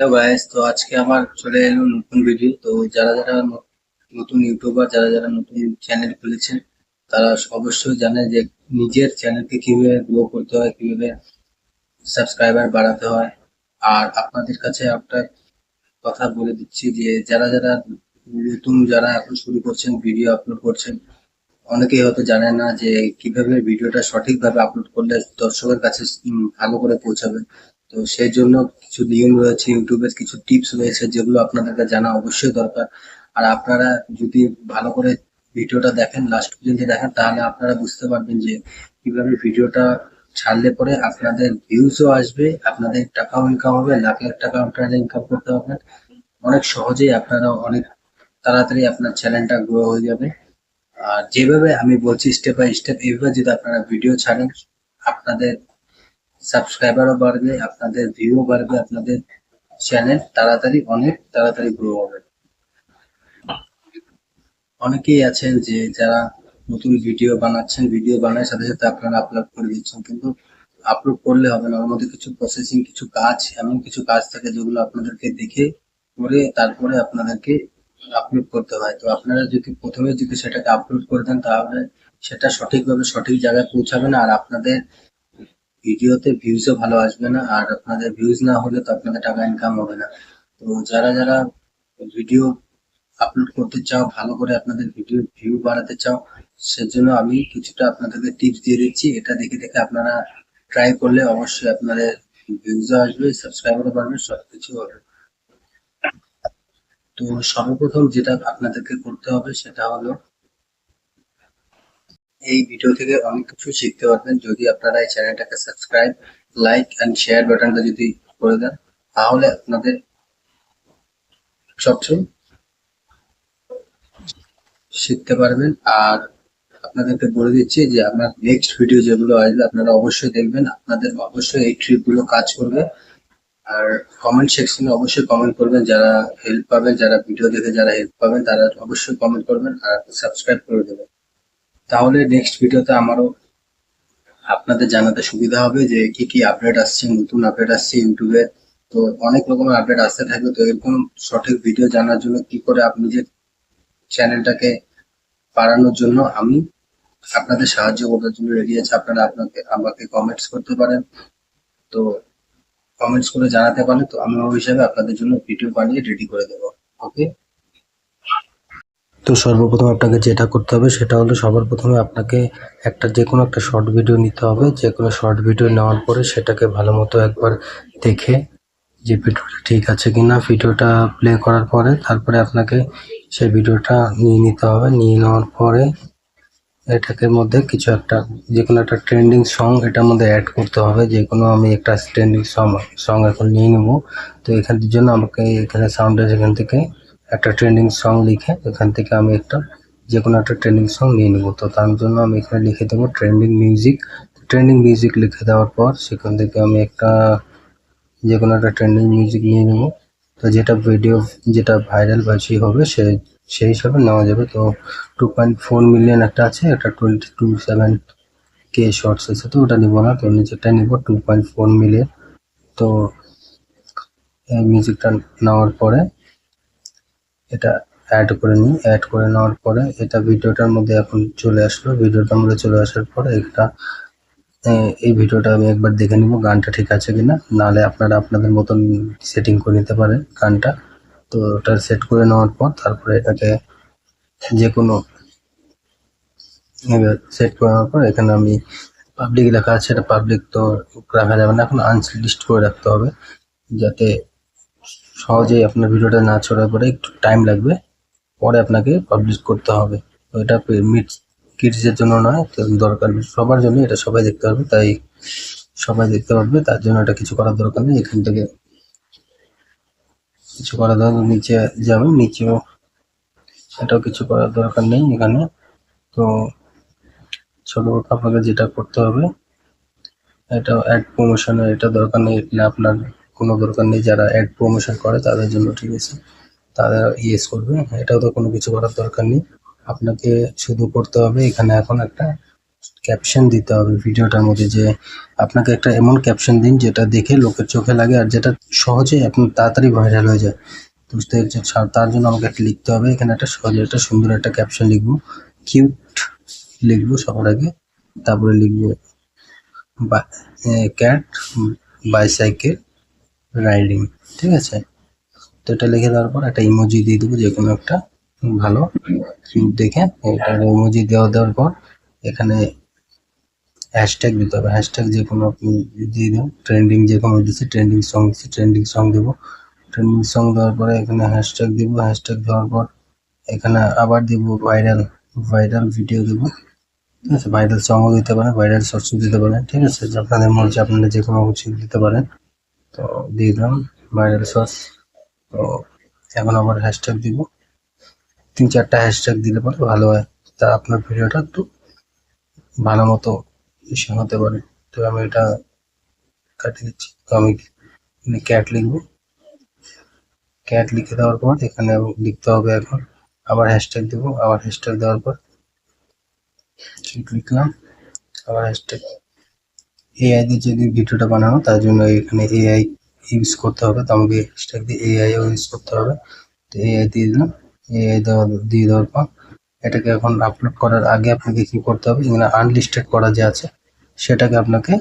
তো আজকে আমার চলে এলো নতুন ভিডিও তো যারা যারা নতুন ইউটিউবার যারা যারা নতুন চ্যানেল খুলেছেন, তারা অবশ্যই জানে যে নিজের চ্যানেলকে কীভাবে গ্রো করতে হয়, কীভাবে সাবস্ক্রাইবার বাড়াতে হয়। আর আপনাদের কাছে একটা কথা বলে দিচ্ছি যে, যারা যারা নতুন, যারা এখন শুরু করছেন ভিডিও আপলোড করছেন, অনেকেই হয়তো জানে না যে কীভাবে ভিডিওটা সঠিকভাবে আপলোড করলে দর্শকের কাছে ভালো করে পৌঁছাবে। তো সেই জন্য কিছু নিয়ম রয়েছে ইউটিউবের কিছু টিপস রয়েছে যেগুলো আপনাদেরকে জানা অবশ্যই দরকার। আর আপনারা যদি ভালো করে ভিডিওটা দেখেন লাস্ট পর্যন্ত দেখেন, তাহলে আপনারা বুঝতে পারবেন যে কীভাবে ভিডিওটা ছাড়লে পরে আপনাদের ভিউজও আসবে, আপনাদের টাকাও ইনকাম হবে, লাখ লাখ টাকা আপনারা ইনকাম করতে পারবেন। অনেক সহজেই আপনারা অনেক তাড়াতাড়ি আপনার চ্যানেলটা গ্রো হয়ে যাবে। আর যেভাবে আমি বলছি স্টেপ বাই স্টেপ এইভাবে যদি আপনারা ভিডিও ছাড়েন, আপনাদের সাবস্ক্রাইবারও বাড়বে, আপনাদের ভিউও বাড়বে, আপনাদের চ্যানেল তাড়াতাড়ি, অনেক তাড়াতাড়ি গ্রো হবে। অনেকেই আছেন যে যারা নতুন ভিডিও বানাচ্ছেন, ভিডিও বানায় সাথে সাথে আপনারা আপলোড করে দিচ্ছেন, কিন্তু আপলোড করলে হবে না। ওর মধ্যে কিছু প্রসেসিং কিছু কাজ, এমন কিছু কাজ থাকে যেগুলো আপনাদেরকে দেখে করে তারপরে আপনাদেরকে আপলোড করতে হয়। তো আপনারা যদি প্রথমে যদি সেটাকে আপলোড করে দেন, তাহলে সেটা সঠিকভাবে সঠিক জায়গায় পৌঁছাবে না, আর আপনাদের ভিডিওতে ভিউজও ভালো আসবে না, আর আপনাদের ভিউজ না হলে তো আপনাদের টাকা ইনকাম হবে না। তো যারা যারা ভিডিও আপলোড করতে চাও, ভালো করে আপনাদের ভিডিও ভিউ বাড়াতে চাও, সেজন্য আমি কিছুটা আপনাদেরকে টিপস দিয়ে দিচ্ছি। এটা দেখে দেখে আপনারা ট্রাই করলে অবশ্যই আপনাদের ভিউজও আসবে সাবস্ক্রাইবারও বাড়বে, সবকিছু হবে। তো সর্বপ্রথম যেটা আপনাদেরকে করতে হবে, সেটা হলো এই ভিডিও থেকে অনেক কিছু শিখতে পারবেন। যদি আপনারা এই চ্যানেলটাকে সাবস্ক্রাইব লাইক অ্যান্ড শেয়ার বাটনটা যদি করে দেন, তাহলে আপনাদের সবচেয়ে শিখতে পারবেন। আর আপনাদেরকে বলে দিচ্ছি যে আপনার নেক্সট ভিডিও যেগুলো আসবে, আপনারা অবশ্যই দেখবেন। আপনাদের অবশ্যই এই ট্রিকগুলো কাজ করবে। আর কমেন্ট সেকশনে অবশ্যই কমেন্ট করবেন। যারা হেল্প পাবেন, যারা ভিডিও দেখে যারা হেল্প পাবেন, তারা অবশ্যই কমেন্ট করবেন আর সাবস্ক্রাইব করে দেবেন। তাহলে নেক্সট ভিডিওতে আমারও আপনাদের জানাতে সুবিধা হবে যে কি কি আপডেট আসছে, নতুন আপডেট আসছে ইউটিউবে। তো অনেক রকমের আপডেট আসতে থাকবে। তো এরকম সঠিক ভিডিও জানার জন্য কি করে আপনি যে চ্যানেলটাকে বাড়ানোর জন্য আমি আপনাদের সাহায্য করার জন্য রেডি আছে। আপনারা আপনাকে, আমাকে কমেন্টস করতে পারেন। তো কমেন্টস করে জানাতে পারেন। তো আমি ওই হিসাবে আপনাদের জন্য ভিডিও বানিয়ে রেডি করে দেবো। ওকে তো সর্বপ্রথম আপনাকে যেটা করতে হবে সেটা হলো সবার প্রথমে আপনাকে একটা যে কোনো একটা শর্ট ভিডিও নিতে হবে। যে কোনো শর্ট ভিডিও নেওয়ার পরে সেটাকে ভালো মতো একবার দেখে যে ভিডিওটা ঠিক আছে কি না ভিডিওটা প্লে করার পরে তারপরে আপনাকে সেই ভিডিওটা নিয়ে নিতে হবে। নিয়ে নেওয়ার পরে এটাকে মধ্যে কিছু একটা, যে কোনো একটা ট্রেন্ডিং সং এটার মধ্যে অ্যাড করতে হবে। যে কোনো আমি একটা ট্রেন্ডিং সং সং এখন নিয়ে নেব। তো এখানের জন্য আমাকে এখানে সাউন্ডের এখান থেকে একটা ট্রেন্ডিং সং লিখে এখান থেকে আমি একটা যে কোনো একটা ট্রেন্ডিং সং নিয়ে নেব। তো তার জন্য আমি এখানে লিখে দেবো ট্রেন্ডিং মিউজিক ট্রেন্ডিং মিউজিক লিখে দেওয়ার পর সেখান থেকে আমি একটা যে কোনো একটা ট্রেন্ডিং মিউজিক নিয়ে নেব। তো যেটা ভিডিও যেটা ভাইরাল বা সেই হবে সে, সেই হিসাবে নেওয়া যাবে। তো টু পয়েন্ট ফোর মিলিয়ন একটা আছে, একটা twenty two seven K shorts আছে, তো ওটা নিব না। তো নিচেরটা নিব টু পয়েন্ট ফোর মিলিয়ন তো এই মিউজিকটা নেওয়ার পরে এটা অ্যাড করে নিই। অ্যাড করে নেওয়ার পরে এটা ভিডিওটার মধ্যে এখন চলে আসলো। ভিডিওটার মধ্যে চলে আসার পরে এটা এই ভিডিওটা আমি একবার দেখে নিব গানটা ঠিক আছে কিনা। নাহলে আপনারা আপনাদের মতন সেটিং করে নিতে পারেন গানটা। তো ওটা সেট করে নেওয়ার পর তারপরে এটাকে যে কোনো সেট করে নেওয়ার পর এখানে আমি পাবলিক লেখা আছে, এটা পাবলিক তো রাখা যাবে না। এখন আনলিস্ট করে রাখতে হবে। যাতে সহজেই আপনার ভিডিওটা না ছড়ার পরে একটু টাইম লাগবে। পরে আপনাকে পাবলিশ করতে হবে। তো এটা মিট কিডসের জন্য নয় দরকার সবার জন্য এটা সবাই দেখতে পারবে, তাই সবাই দেখতে পারবে। তার জন্য এটা কিছু করার দরকার নেই। এখান থেকে কিছু করার দরকার নিচে যাবে, নিচেও এটাও কিছু করার দরকার নেই এখানে। তো ছোট আপনাকে যেটা করতে হবে, এটা অ্যাড প্রমোশনের এটা দরকার নেই। আপনার কোনো দরকার নেই, যারা অ্যাড প্রমোশন করে তাদের জন্য ঠিক আছে। তারা ইয়েস করবে। এটাও তো কোনো কিছু করার দরকার নেই। আপনাকে শুধু করতে হবে, এখানে এখন একটা ক্যাপশন দিতে হবে ভিডিওটার মধ্যে যে আপনাকে একটা এমন ক্যাপশন দিন যেটা দেখে লোকের চোখে লাগে আর যেটা সহজেই আপনার তাড়াতাড়ি ভাইরাল হয়ে যায়। বুঝতে পেরেছেন তার জন্য আমাকে একটা লিখতে হবে। এখানে একটা সহজে একটা সুন্দর একটা ক্যাপশন লিখব। কিউট লিখব সবার আগে। তারপরে লিখব ক্যাট বাইসাইকেল রাইডিং ঠিক আছে? তো এটা লিখে দেওয়ার পর একটা ইমোজি দিয়ে দেবো, যে কোনো একটা ভালো দেখে এটা ইমোজি দেওয়া দেওয়ার পর এখানে হ্যাশট্যাগ দিতে হবে। হ্যাশট্যাগ যে কোনো আপনি দিয়ে দেবেন। ট্রেন্ডিং যে কোনো দিচ্ছে ট্রেন্ডিং সং দিচ্ছে ট্রেন্ডিং সং দেবো। ট্রেন্ডিং সং দেওয়ার পরে এখানে হ্যাশট্যাগ দেবো। হ্যাশট্যাগ দেওয়ার পর এখানে আবার দেবো ভাইরাল ভাইরাল ভিডিও দেবো। ঠিক আছে? ভাইরাল সংও দিতে পারেন ভাইরাল শর্টসও দিতে পারেন। ঠিক আছে? আপনাদের মর্জি, আপনারা যে কোনো কিছু দিতে পারেন। তো দিয়ে দিলাম ভাইরাল সস তো এখন আবার হ্যাশট্যাগ দিব। তিন চারটা হ্যাশট্যাগ দিলে পরে ভালো হয়। তা আপনার ভিডিওটা একটু ভালো মতো ইসে হতে পারে। তো আমি এটা কাটিয়ে দিচ্ছি। তো আমি ক্যাট লিখব। ক্যাট লিখে দেওয়ার পর এখানে লিখতে হবে এখন। আবার হ্যাশট্যাগ দেবো। আবার হ্যাশট্যাগ দেওয়ার পর ঠিক লিখলাম। আবার হ্যাশট্যাগ এআই দিয়ে যদি ভিডিওটা বানানো তার জন্য এখানে এআই ইউজ করতে হবে। তো আমাকে হ্যাশট্যাগ দিয়ে এআইও ইউজ করতে হবে। তো এআই দিয়ে দিলাম। এআই দেওয়া দিয়ে দেওয়ার পর এটাকে এখন আপলোড করার আগে আপনাকে কি করতে হবে? এখানে আনলিস্টেড করা যে আছে, সেটাকে আপনাকে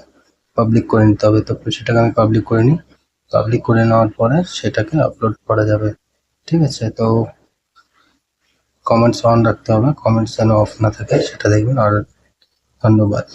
পাবলিক করে নিতে হবে। তো সেটাকে আমি পাবলিক করে নিই। পাবলিক করে নেওয়ার পরে সেটাকে আপলোড করা যাবে। ঠিক আছে? তো কমেন্টস অন রাখতে হবে। কমেন্টস যেন অফ না থাকে, সেটা দেখবেন। আর ধন্যবাদ।